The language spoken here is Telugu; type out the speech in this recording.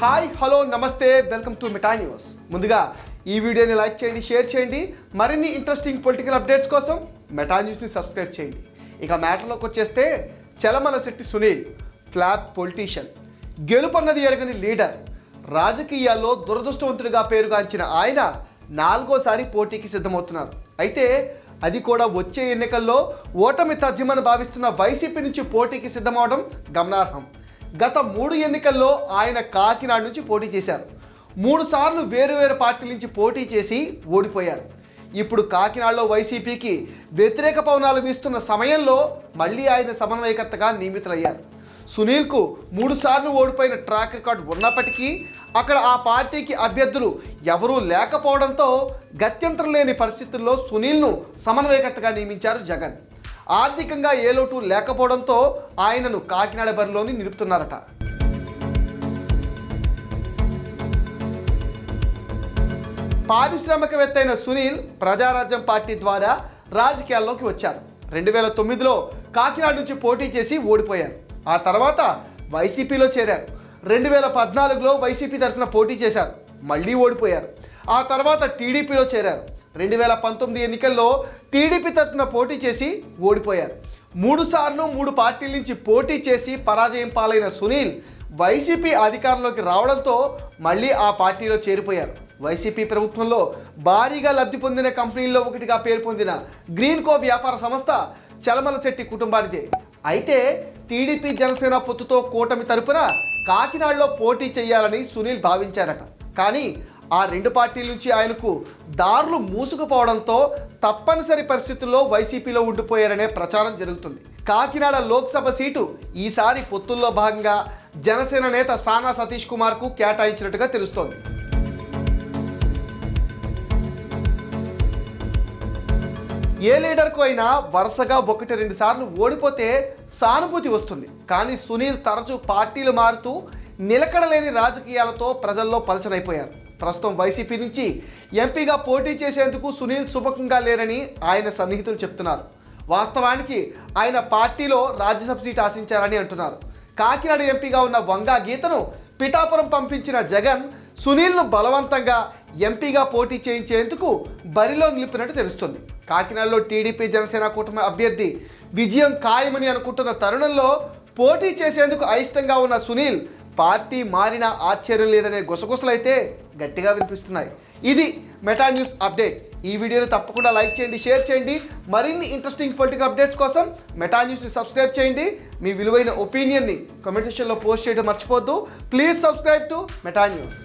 Hi hello namaste welcome to Meta news. ముందుగా ఈ వీడియోని లైక్ చేయండి షేర్ చేయండి. మరిన్ని ఇంట్రెస్టింగ్ పొలిటికల్ అప్డేట్స్ కోసం మెటా న్యూస్ని సబ్స్క్రైబ్ చేయండి. ఇక మ్యాటర్లోకి వచ్చేస్తే Chalamalasetty Sunil flop politician గెలుపన్నది ఎరగని లీడర్. రాజకీయాల్లో దురదృష్టవంతుడిగా పేరుగాంచిన ఆయన నాలుగోసారి పోటీకి సిద్ధమవుతున్నారు. అయితే అది కూడా వచ్చే ఎన్నికల్లో ఓటమి తథ్యమని భావిస్తున్న వైసీపీ నుంచి పోటీకి సిద్ధమవడం గమనార్హం. గత మూడు ఎన్నికల్లో ఆయన కాకినాడ నుంచి పోటీ చేశారు. మూడు సార్లు వేరు వేరు పార్టీల నుంచి పోటీ చేసి ఓడిపోయారు. ఇప్పుడు కాకినాడలో వైసీపీకి వ్యతిరేక పవనాలు వీస్తున్న సమయంలో మళ్ళీ ఆయన సమన్వయకర్తగా నియమితులయ్యారు. సునీల్కు మూడు సార్లు ఓడిపోయిన ట్రాక్ రికార్డ్ ఉన్నప్పటికీ అక్కడ ఆ పార్టీకి అభ్యర్థులు ఎవరూ లేకపోవడంతో గత్యంతరం లేని పరిస్థితుల్లో సునీల్ను సమన్వయకర్తగా నియమించారు జగన్. ఆర్థికంగా ఏ లోటు లేకపోవడంతో ఆయనను కాకినాడ బరిలోని నిలుపుతున్నారట. పారిశ్రామికవేత్త అయిన సునీల్ ప్రజారాజ్యం పార్టీ ద్వారా రాజకీయాల్లోకి వచ్చారు. రెండు వేల తొమ్మిదిలో కాకినాడ నుంచి పోటీ చేసి ఓడిపోయారు. ఆ తర్వాత వైసీపీలో చేరారు. రెండు వేల పద్నాలుగులో వైసీపీ తరఫున పోటీ చేశారు. మళ్ళీ ఓడిపోయారు. ఆ తర్వాత టీడీపీలో చేరారు. రెండు వేల పంతొమ్మిది ఎన్నికల్లో టీడీపీ తరఫున పోటీ చేసి ఓడిపోయారు. మూడు సార్లు మూడు పార్టీల నుంచి పోటీ చేసి పరాజయం పాలైన సునీల్ వైసీపీ అధికారంలోకి రావడంతో మళ్ళీ ఆ పార్టీలో చేరిపోయారు. వైసీపీ ప్రభుత్వంలో భారీగా లబ్ధి పొందిన కంపెనీల్లో ఒకటిగా పేరు పొందిన గ్రీన్ కో వ్యాపార సంస్థ చలమల శెట్టి కుటుంబానిదే. అయితే టీడీపీ జనసేన పొత్తుతో కూటమి తరపున కాకినాడలో పోటీ చేయాలని సునీల్ భావించారట. కానీ ఆ రెండు పార్టీల నుంచి ఆయనకు దారులు మూసుకుపోవడంతో తప్పనిసరి పరిస్థితుల్లో వైసీపీలో ఉండిపోయారనే ప్రచారం జరుగుతుంది. కాకినాడ లోక్సభ సీటు ఈసారి పొత్తుల్లో భాగంగా జనసేన నేత సానా సతీష్ కుమార్కు కేటాయించినట్టుగా తెలుస్తోంది. ఏ లీడర్కు అయినా వరుసగా ఒకటి రెండు సార్లు ఓడిపోతే సానుభూతి వస్తుంది. కానీ సునీల్ తరచూ పార్టీలు మారుతూ నిలకడలేని రాజకీయాలతో ప్రజల్లో పలచనైపోయారు. ప్రస్తుతం వైసీపీ నుంచి ఎంపీగా పోటీ చేసేందుకు సునీల్ సుభకంగా లేరని ఆయన సన్నిహితులు చెప్తున్నారు. వాస్తవానికి ఆయన పార్టీలో రాజ్యసభ సీట్ ఆశించారని అంటున్నారు. కాకినాడ ఎంపీగా ఉన్న వంగా గీతను పిఠాపురం పంపించిన జగన్ సునీల్ను బలవంతంగా ఎంపీగా పోటీ చేయించేందుకు బరిలో నిలిపినట్టు తెలుస్తుంది. కాకినాడలో టీడీపీ జనసేన కూటమి అభ్యర్థి విజయం ఖాయమని అనుకుంటున్న తరుణంలో పోటీ చేసేందుకు అయిష్టంగా ఉన్న సునీల్ పార్టీ మారిన ఆశ్చర్యం లేదనే గుసగుసలైతే గట్టిగా వినిపిస్తున్నాయి. ఇది మెటా న్యూస్ అప్డేట్. ఈ వీడియోని తప్పకుండా లైక్ చేయండి షేర్ చేయండి. మరిన్ని ఇంట్రెస్టింగ్ పొలిటికల్ అప్డేట్స్ కోసం మెటా న్యూస్ని సబ్స్క్రైబ్ చేయండి. మీ విలువైన ఒపీనియన్ని కమెంట్ సెక్షన్లో పోస్ట్ చేయడం మర్చిపోద్దు please subscribe to Meta news.